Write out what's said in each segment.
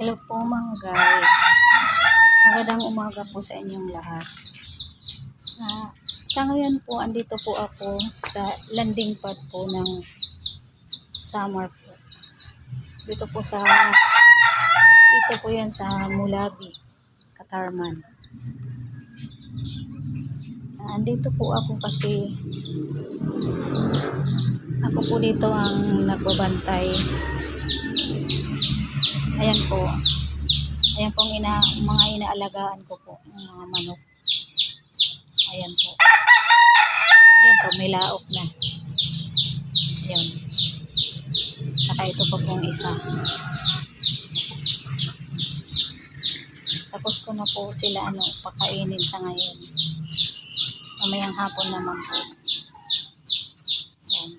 Hello po mga guys. Magandang umaga po sa inyong lahat. Ah, sa ngayon po, andito po ako sa landing pad po ng summer po. Dito po sa dito po yan sa Mulabi, Katarman. Ah, andito po ako kasi ako po dito ang nagbabantay Ayan po. Ayan pong ina, mga inaalagaan ko po, yung mga manok. Ayan po. Ayan po, may laok na. Ayan. Saka ito po pong isa. Tapos ko na po sila ano, pakainin sa ngayon. Mamayang hapon naman po. Ayan.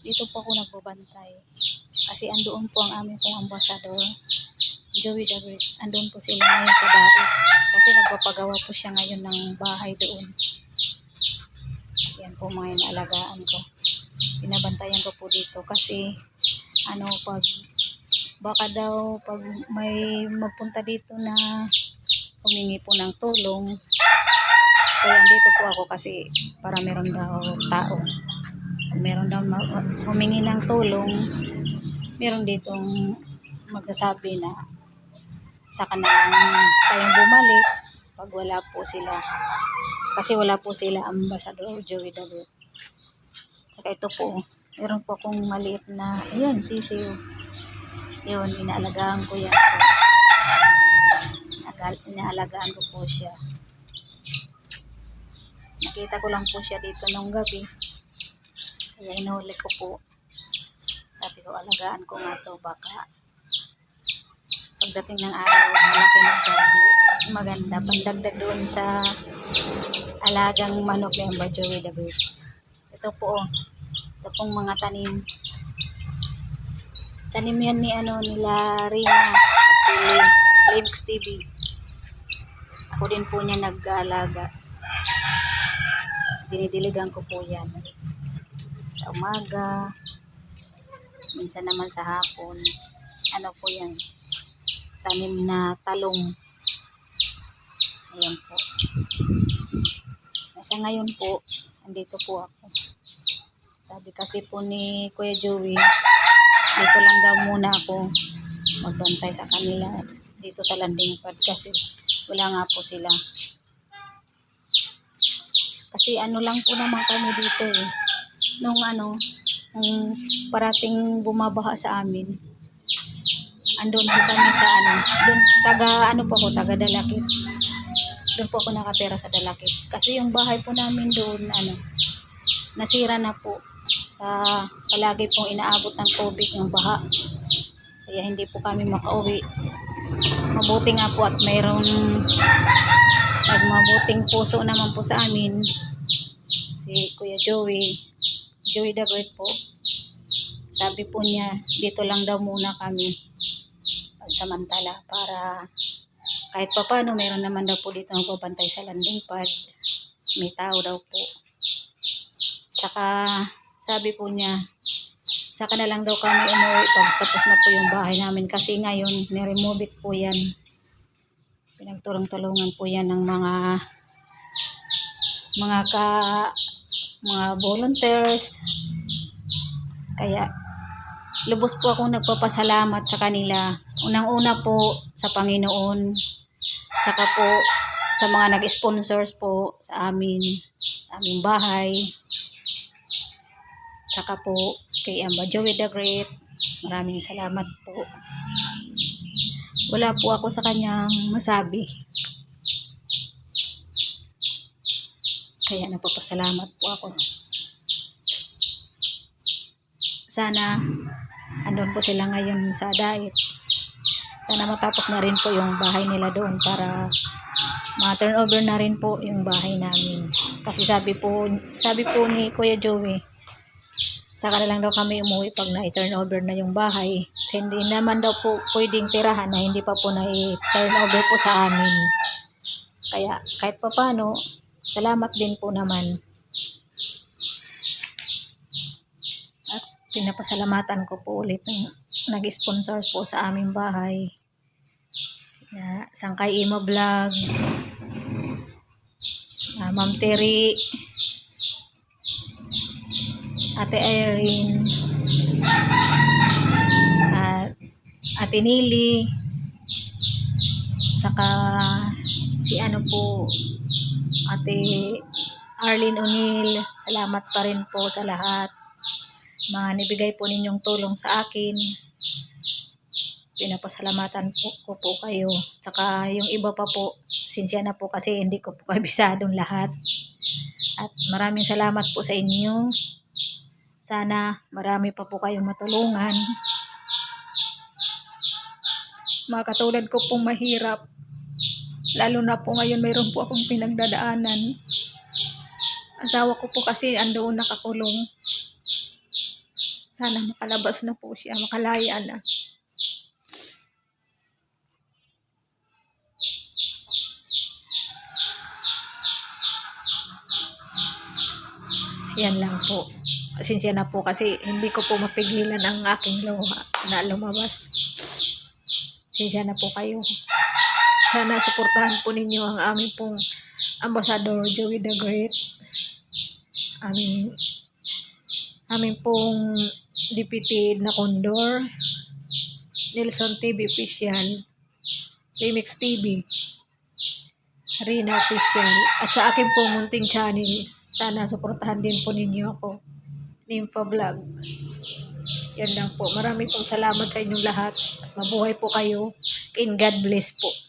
Dito po ako nagbabantay. Kasi andoon po ang aming pong ambasador. Joey Great. Andun po sila ngayon sa daig. Kasi nagpapagawa po siya ngayon ng bahay doon. Yan po mga inaalagaan ko. Pinabantayan ko po dito kasi ano pag baka daw pag may magpunta dito na humingi po ng tulong kaya dito po ako kasi para meron daw tao meron daw humingi ng tulong meron ditong magsasabi na sa kanilang tayong bumalik pag wala po sila. Kasi wala po sila ambassador Joey Dago. Saka ito po, meron po akong maliit na, ayun, sisiw. Yun, inaalagaan ko yan po. Inaalagaan ko po siya. Nakita ko lang po siya dito nung gabi. Kaya inuhuli ko po. Sabi ko, alagaan ko nga to baka pagdating ng araw, malaki na siya. Maganda. Pandagdag doon sa alagang manok na yung Joey the Bird. Ito po, oh. ito pong mga tanim. Tanim yan ni ano nila Rina at si Limx TV. Ako din po niya nag-aalaga. Dinidiligan ko po yan. Sa umaga, minsan naman sa hapon. Ano po yan? Tanim na talong. Ayan po. Nasa ngayon po, andito po ako. Sabi kasi po ni Kuya Joey, dito lang daw muna ako magbantay sa kanila dito sa landing pad kasi wala nga po sila. Kasi ano lang po naman kami dito eh. Nung ano, nung parating bumabaha sa amin, andun po kami sa ano, doon taga ano po ako, taga Dalakit. Doon po ako nakatira sa Dalakit. Kasi yung bahay po namin doon, ano, nasira na po. Uh, palagi pong inaabot ng tubig ng baha. Kaya hindi po kami makauwi. Mabuti nga po at mayroong nagmabuting puso naman po sa amin. Si Kuya Joey, Joey Dagoy po. Sabi po niya, dito lang daw muna kami samantala para kahit pa paano meron naman daw po dito magbabantay sa landing pad. May tao daw po. Saka sabi po niya saka na lang daw kami umuwi pag tapos na po yung bahay namin. Kasi ngayon niremove it po yan. Pinagtulong-tulungan po yan ng mga mga ka mga volunteers. Kaya lubos po akong nagpapasalamat sa kanila. Unang-una po sa Panginoon, tsaka po sa mga nag-sponsors po sa amin, aming bahay, tsaka po kay Amba Joey the Great. Maraming salamat po. Wala po ako sa kanyang masabi. Kaya nagpapasalamat po ako. Sana andun po sila ngayon sa diet. Sana matapos na rin po yung bahay nila doon para ma-turnover na rin po yung bahay namin. Kasi sabi po, sabi po ni Kuya Joey, saka na daw kami umuwi pag na-turnover na yung bahay. Kasi hindi naman daw po pwedeng tirahan na hindi pa po na-turnover po sa amin. Kaya kahit pa paano, salamat din po naman. Pinapasalamatan ko po ulit ng nag-sponsor po sa aming bahay. Ya, Sangkay Imo Vlog. Ah, Ma'am Terry. Ate Irene. At Ate Nili. Saka si ano po, Ate Arlene O'Neill. Salamat pa rin po sa lahat. Mga nibigay po ninyong tulong sa akin. Pinapasalamatan po ko po kayo. Saka yung iba pa po, sinsya na po kasi hindi ko po kabisadong lahat. At maraming salamat po sa inyo. Sana marami pa po kayong matulungan. Mga katulad ko pong mahirap. Lalo na po ngayon mayroon po akong pinagdadaanan. Asawa ko po kasi andoon nakakulong. Sana makalabas na po siya, makalaya na. Yan lang po. Pasensya na po kasi hindi ko po mapigilan ang aking luha na lumabas. Pasensya na po kayo. Sana suportahan po ninyo ang aming pong Ambassador Joey the Great. Aming aming pong deputy na Condor. Nelson TV Official. Remix TV. Rina Official. At sa akin po munting channel. Sana suportahan din po ninyo ako. Nympha Vlog. Yan lang po. Maraming pong salamat sa inyong lahat. At mabuhay po kayo. And God bless po.